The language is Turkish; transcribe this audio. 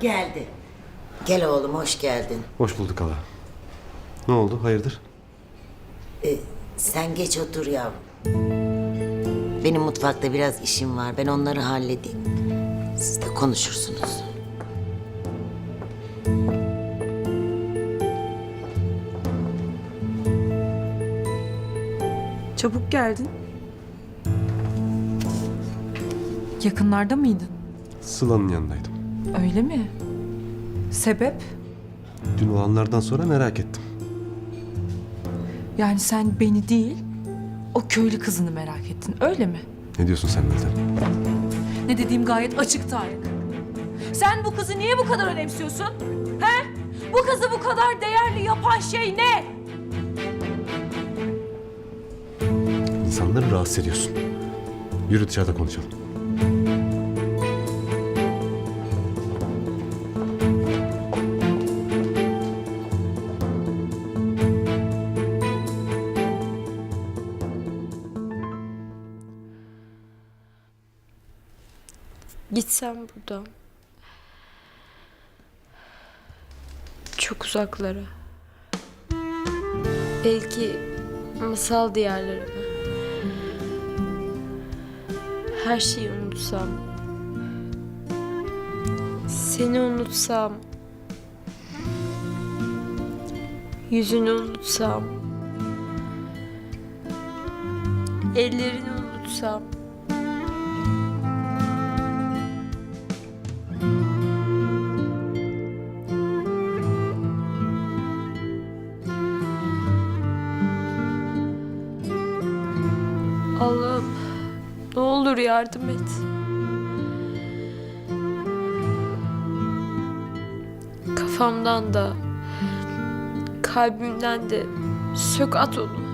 geldi. Gel oğlum hoş geldin. Hoş bulduk hala. Ne oldu? Hayırdır? Sen geç otur yavrum. Benim mutfakta biraz işim var. Ben onları halledeyim. Siz de konuşursunuz. Çabuk geldin. Yakınlarda mıydın? Sıla'nın yanındaydım. Öyle mi? Sebep? Dün olanlardan sonra merak ettim. Yani sen beni değil, o köylü kızını merak ettin, öyle mi? Ne diyorsun sen Meltem? Ne dediğim gayet açık Tarık. Sen bu kızı niye bu kadar önemsiyorsun? He? Bu kızı bu kadar değerli yapan şey ne? İnsanları rahatsız ediyorsun. Yürü dışarıda konuşalım. Gitsem buradan. Çok uzaklara. Belki masal diyarlarına. Her şeyi unutsam. Seni unutsam. Yüzünü unutsam. Ellerini unutsam. Allah'ım ne olur yardım et. Kafamdan da kalbimden de sök at onu.